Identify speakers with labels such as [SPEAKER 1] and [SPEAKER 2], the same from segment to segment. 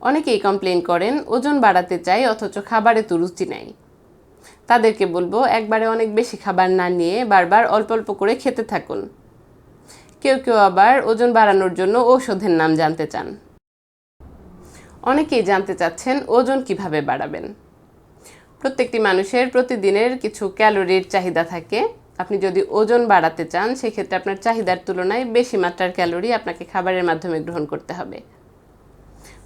[SPEAKER 1] অনেকেই কমপ্লেন করেন, ওজন বাড়াতে চাই অথচ খাবারে তো রুচি নাই। তাদেরকে বলব, একবারে অনেক বেশি খাবার না নিয়ে বারবার অল্প অল্প করে খেতে থাকুন। কেউ কেউ আবার ওজন বাড়ানোর জন্য ঔষধের নাম জানতে চান। অনেকেই জানতে চাচ্ছেন, ওজন কীভাবে বাড়াবেন? প্রত্যেকটি মানুষের প্রতিদিনের কিছু ক্যালোরির চাহিদা থাকে। আপনি যদি ওজন বাড়াতে চান, সেক্ষেত্রে আপনার চাহিদার তুলনায় বেশি মাত্রার ক্যালোরি আপনাকে খাবারের মাধ্যমে গ্রহণ করতে হবে।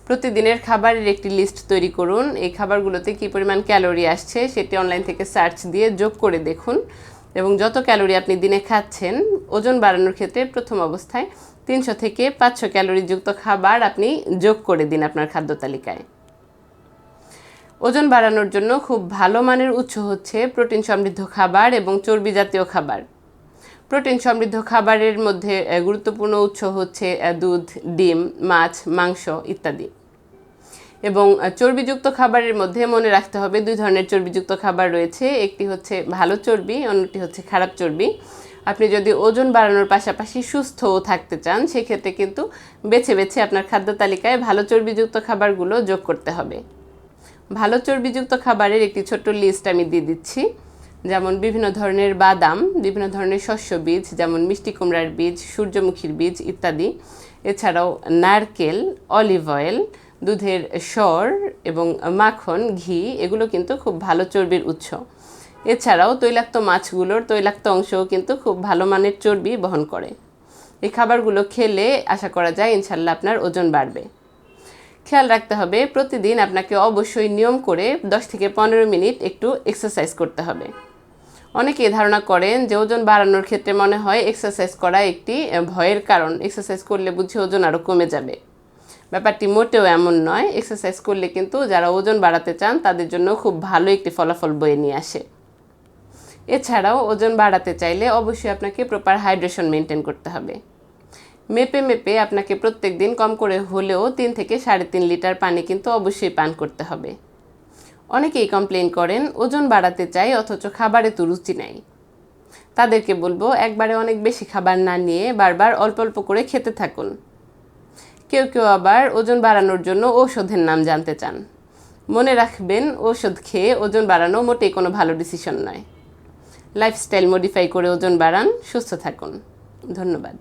[SPEAKER 1] প্রতিদিনের খাবারের একটি লিস্ট তৈরি করুন। এই খাবারগুলোতে কী পরিমাণ ক্যালোরি আসছে সেটি অনলাইন থেকে সার্চ দিয়ে যোগ করে দেখুন। এবং যত ক্যালোরি আপনি দিনে খাচ্ছেন, ওজন বাড়ানোর ক্ষেত্রে প্রথম অবস্থায় তিনশো থেকে পাঁচশো ক্যালোরিযুক্ত খাবার আপনি যোগ করে দিন আপনার খাদ্য তালিকায়। ওজন বাড়ানোর জন্য খুব ভালো মানের উৎস হচ্ছে প্রোটিন সমৃদ্ধ খাবার এবং চর্বি জাতীয় খাবার। প্রোটিন সমৃদ্ধ খাবারের মধ্যে গুরুত্বপূর্ণ উৎস হচ্ছে দুধ, ডিম, মাছ, মাংস ইত্যাদি। এবং চর্বিযুক্ত খাবারের মধ্যে মনে রাখতে হবে দুই ধরনের চর্বিযুক্ত খাবার রয়েছে। একটি হচ্ছে ভালো চর্বি, অন্যটি হচ্ছে খারাপ চর্বি। আপনি যদি ওজন বাড়ানোর পাশাপাশি সুস্থও থাকতে চান, সেক্ষেত্রে কিন্তু বেছে বেছে আপনার খাদ্য তালিকায় ভালো চর্বিযুক্ত খাবারগুলো যোগ করতে হবে। ভালো চর্বিযুক্ত খাবারের একটি ছোট্ট লিস্ট আমি দিয়ে দিচ্ছি। যেমন বিভিন্ন ধরনের বাদাম, বিভিন্ন ধরনের শস্য বীজ, যেমন মিষ্টি কুমড়ার বীজ, সূর্যমুখীর বীজ ইত্যাদি। এছাড়াও নারকেল, অলিভ অয়েল, দুধের সর এবং মাখন, ঘি, এগুলো কিন্তু খুব ভালো চর্বির উৎস। এছাড়াও তৈলাক্ত মাছগুলোর তৈলাক্ত অংশও কিন্তু খুব ভালো মানের চর্বি বহন করে। এই খাবারগুলো খেলে, আশা করা যায়, ইনশাল্লাহ আপনার ওজন বাড়বে। খেয়াল রাখতে হবে, প্রতিদিন আপনাকে অবশ্যই নিয়ম করে দশ থেকে পনেরো মিনিট একটু এক্সারসাইজ করতে হবে। অনেকেই ধারণা করেন যে ওজন বাড়ানোর ক্ষেত্রে মনে হয় এক্সারসাইজ করা একটি ভয়ের কারণ। এক্সারসাইজ করলে বুঝি ওজন আরও কমে যাবে। ব্যাপারটি মোটেও এমন নয়। এক্সারসাইজ করলে কিন্তু যারা ওজন বাড়াতে চান, তাদের জন্য খুব ভালো একটি ফলাফল বয়ে নিয়ে আসে। এছাড়াও ওজন বাড়াতে চাইলে অবশ্যই আপনাকে প্রপার হাইড্রেশন মেনটেন করতে হবে। মেপে মেপে আপনাকে প্রত্যেক দিন কম করে হলেও তিন থেকে সাড়ে তিন লিটার পানি কিন্তু অবশ্যই পান করতে হবে। অনেকেই কমপ্লেন করেন, ওজন বাড়াতে চাই অথচ খাবারে তো রুচি নাই। তাদেরকে বলব, একবারে অনেক বেশি খাবার না নিয়ে বারবার অল্প অল্প করে খেতে থাকুন। কেউ কেউ আবার ওজন বাড়ানোর জন্য ঔষধের নাম জানতে চান। মনে রাখবেন ওষুধ খেয়ে ওজন বাড়ানো মোটেই কোনো ভালো ডিসিশন নয়। লাইফস্টাইল মডিফাই করে ওজন বাড়ান, সুস্থ থাকুন। ধন্যবাদ।